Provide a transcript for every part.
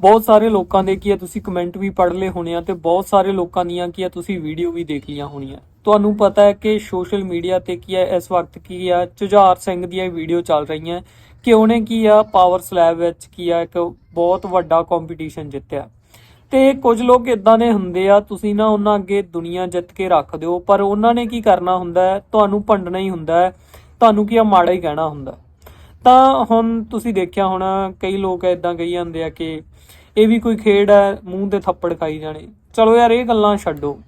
ਬਹੁਤ ਸਾਰੇ ਲੋਕਾਂ ਦੇ ਕੀ ਆ, ਤੁਸੀਂ ਕਮੈਂਟ ਵੀ ਪੜ੍ਹ ਲਏ ਹੋਣੇ ਆ ਤੇ ਬਹੁਤ ਸਾਰੇ ਲੋਕਾਂ ਦੀਆਂ ਕੀ ਆ, ਤੁਸੀਂ ਵੀਡੀਓ ਵੀ ਦੇਖ ਲਈਆਂ ਹੋਣੀਆਂ। ਤੁਹਾਨੂੰ ਪਤਾ ਹੈ ਕਿ ਸੋਸ਼ਲ ਮੀਡੀਆ ਤੇ ਕੀ ਹੈ ਇਸ ਵਕਤ ਕੀ ਆ ਝੁਝਾਰ ਸਿੰਘ ਦੀਆਂ ਵੀਡੀਓ ਚੱਲ ਰਹੀਆਂ। ਕਿ ਉਹਨੇ ਕੀ ਆ ਪਾਵਰ ਸਲੈਬ ਵਿੱਚ ਕੀ ਆ, ਇੱਕ ਬਹੁਤ ਵੱਡਾ ਕੰਪੀਟੀਸ਼ਨ ਜਿੱਤਿਆ। ਤੇ ਕੁਝ ਲੋਕ ਇਦਾਂ ਦੇ ਹੁੰਦੇ ਆ, ਤੁਸੀਂ ਨਾ ਉਹਨਾਂ ਅੱਗੇ ਦੁਨੀਆ ਜਿੱਤ ਕੇ ਰੱਖ ਦਿਓ, ਪਰ ਉਹਨਾਂ ਨੇ ਕੀ ਕਰਨਾ ਹੁੰਦਾ ਤੁਹਾਨੂੰ ਭੰਡਣਾ ਹੀ ਹੁੰਦਾ ਤੁਹਾਨੂੰ ਕੀ ਆ, ਮਾੜਾ ਹੀ ਕਹਿਣਾ ਹੁੰਦਾ ਤਾਂ ਹੁਣ ਤੁਸੀਂ ਦੇਖਿਆ ਹੋਣਾ, ਕਈ ਲੋਕ ਇਦਾਂ ਕਹੀ ਜਾਂਦੇ ਆ ਕਿ ਇਹ ਵੀ ਕੋਈ ਖੇਡ ਹੈ, ਮੂੰਹ ਤੇ ਥੱਪੜ ਖਾਈ ਜਾਣੇ। ਚਲੋ ਯਾਰ, ਇਹ ਗੱਲਾਂ ਛੱਡੋ।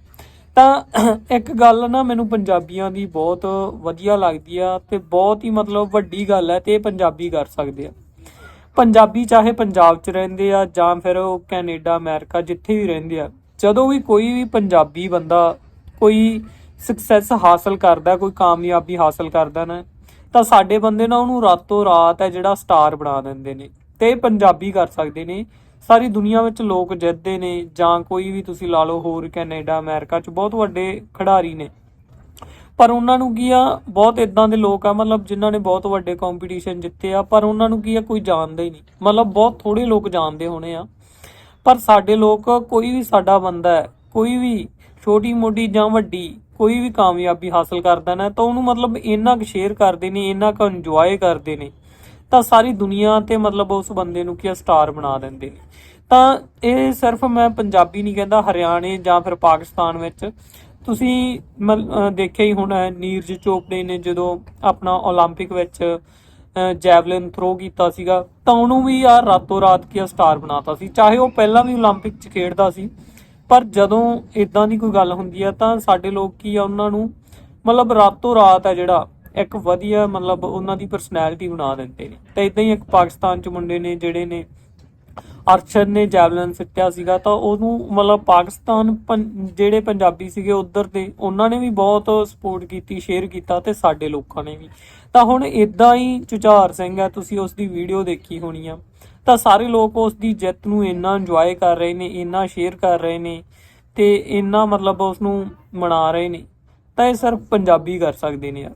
ਤਾਂ ਇੱਕ ਗੱਲ ਨਾ ਮੈਨੂੰ ਪੰਜਾਬੀਆਂ ਦੀ ਬਹੁਤ ਵਧੀਆ ਲੱਗਦੀ ਆ ਤੇ ਬਹੁਤ ਹੀ ਮਤਲਬ ਵੱਡੀ ਗੱਲ ਹੈ ਤੇ ਇਹ ਪੰਜਾਬੀ ਕਰ ਸਕਦੇ ਆ। ਪੰਜਾਬੀ ਚਾਹੇ ਪੰਜਾਬ 'ਚ ਰਹਿੰਦੇ ਆ ਜਾਂ ਫਿਰ ਉਹ ਕੈਨੇਡਾ, ਅਮਰੀਕਾ ਜਿੱਥੇ ਵੀ ਰਹਿੰਦੇ ਆ, ਜਦੋਂ ਵੀ ਕੋਈ ਵੀ ਪੰਜਾਬੀ ਬੰਦਾ ਕੋਈ ਸਕਸੈਸ ਹਾਸਲ ਕਰਦਾ, ਕੋਈ ਕਾਮਯਾਬੀ ਹਾਸਲ ਕਰਦਾ ਨਾ ਤਾਂ ਸਾਡੇ ਬੰਦੇ ਨਾ ਉਹਨੂੰ ਰਾਤੋਂ ਰਾਤ ਹੈ ਜਿਹੜਾ ਸਟਾਰ ਬਣਾ ਦਿੰਦੇ ਨੇ ਤੇ ਇਹ ਪੰਜਾਬੀ ਕਰ ਸਕਦੇ ਨੇ। ਸਾਰੀ ਦੁਨੀਆ ਵਿੱਚ ਲੋਕ ਜਿੱਤਦੇ ਨੇ ਜਾਂ ਕੋਈ ਵੀ ਤੁਸੀਂ ਲਾ ਲਓ ਹੋਰ ਕੈਨੇਡਾ, ਅਮਰੀਕਾ 'ਚ ਬਹੁਤ ਵੱਡੇ ਖਿਡਾਰੀ ਨੇ। ਪਰ ਉਹਨਾਂ ਨੂੰ ਕੀ ਆ, ਬਹੁਤ ਇਦਾਂ ਦੇ ਲੋਕ ਆ, ਮਤਲਬ ਜਿਨ੍ਹਾਂ ਨੇ ਬਹੁਤ ਵੱਡੇ ਕੰਪੀਟੀਸ਼ਨ ਜਿੱਤੇ ਆ, ਪਰ ਉਹਨਾਂ ਨੂੰ ਕੀ ਆ, ਕੋਈ ਜਾਣਦਾ ਹੀ ਨਹੀਂ। ਮਤਲਬ ਬਹੁਤ ਥੋੜੇ ਲੋਕ ਜਾਣਦੇ ਹੋਣੇ ਆ। ਪਰ ਸਾਡੇ ਲੋਕ ਕੋਈ ਵੀ ਸਾਡਾ ਬੰਦਾ ਹੈ, ਕੋਈ ਵੀ ਛੋਟੀ ਮੋਟੀ ਜਾਂ ਵੱਡੀ ਕੋਈ ਵੀ ਕਾਮਯਾਬੀ ਹਾਸਲ ਕਰਦਾ ਨਾ ਤਾਂ ਉਹਨੂੰ ਮਤਲਬ ਇੰਨਾ ਕੁ ਸ਼ੇਅਰ ਕਰਦੇ ਨੇ ਇੰਨਾ ਕੁ ਇੰਜੋਏ ਕਰਦੇ ਨੇ ਤਾਂ ਸਾਰੀ ਦੁਨੀਆ ਤੇ ਮਤਲਬ ਉਸ ਬੰਦੇ ਨੂੰ ਕੀ ਆ ਸਟਾਰ ਬਣਾ ਦਿੰਦੇ ਨੇ ਤਾਂ ਇਹ ਸਿਰਫ ਮੈਂ ਪੰਜਾਬੀ ਨਹੀਂ ਕਹਿੰਦਾ ਹਰਿਆਣੇ ਜਾਂ ਫਿਰ ਪਾਕਿਸਤਾਨ ਵਿੱਚ ਤੁਸੀਂ ਮਲ- ਅਹ ਦੇਖਿਆ ਹੀ ਹੋਣਾ ਹੈ, ਨੀਰਜ ਚੋਪੜੇ ਨੇ ਜਦੋਂ ਆਪਣਾ 올림픽 ਵਿੱਚ ਜੈਵਲਿਨ ਥਰੋ ਕੀਤਾ ਸੀਗਾ ਤਾਂ ਉਹਨੂੰ ਵੀ ਯਾਰ ਰਾਤੋਂ ਰਾਤ ਕੀ ਸਟਾਰ ਬਣਾਤਾ ਸੀ ਚਾਹੇ ਉਹ ਪਹਿਲਾਂ ਵੀ 올림픽 'ਚ ਖੇਡਦਾ ਸੀ ਪਰ ਜਦੋਂ ਇਦਾਂ ਦੀ ਕੋਈ ਗੱਲ ਹੁੰਦੀ ਆ ਤਾਂ ਸਾਡੇ ਲੋਕ ਕੀ ਆ, ਉਹਨਾਂ ਨੂੰ ਮਤਲਬ ਰਾਤੋਂ ਰਾਤ ਹੈ ਜਿਹੜਾ ਇੱਕ ਵਧੀਆ ਮਤਲਬ ਉਹਨਾਂ ਦੀ ਪਰਸਨੈਲਿਟੀ ਬਣਾ ਦਿੰਦੇ ਨੇ। ਤਾਂ ਇਦਾਂ ਹੀ ਇੱਕ ਪਾਕਿਸਤਾਨ 'ਚ ਮੁੰਡੇ ਨੇ ਜਿਹੜੇ ਨੇ, ਅਰਸ਼ਦ ਨੇ ਜੈਵਲਨ ਸਿੱਟਿਆ ਸੀਗਾ ਤਾਂ ਉਹਨੂੰ ਮਤਲਬ ਪਾਕਿਸਤਾਨ ਪੰ- ਜਿਹੜੇ ਪੰਜਾਬੀ ਸੀਗੇ ਉਧਰ ਦੇ, ਉਹਨਾਂ ਨੇ ਵੀ ਬਹੁਤ ਸਪੋਰਟ ਕੀਤੀ ਸ਼ੇਅਰ ਕੀਤਾ ਤੇ ਸਾਡੇ ਲੋਕਾਂ ਨੇ ਵੀ। ਤਾਂ ਹੁਣ ਇਦਾਂ ਹੀ ਝੁਝਾਰ ਸਿੰਘ ਹੈ ਤੁਸੀਂ ਉਸ ਦੀ ਵੀਡੀਓ ਦੇਖੀ ਹੋਣੀ ਆ। ਤਾਂ ਸਾਰੇ ਲੋਕ ਉਸ ਦੀ ਜਿੱਤ ਨੂੰ ਇੰਨਾ ਇੰਜੋਏ ਕਰ ਰਹੇ ਨੇ, ਇੰਨਾ ਸ਼ੇਅਰ ਕਰ ਰਹੇ ਨੇ ਤੇ ਇੰਨਾ ਮਤਲਬ ਉਸ ਨੂੰ ਮਨਾ ਰਹੇ ਨੇ। ਤਾਂ ਇਹ ਸਿਰਫ ਪੰਜਾਬੀ ਕਰ ਸਕਦੇ ਨੇ ਯਾਰ।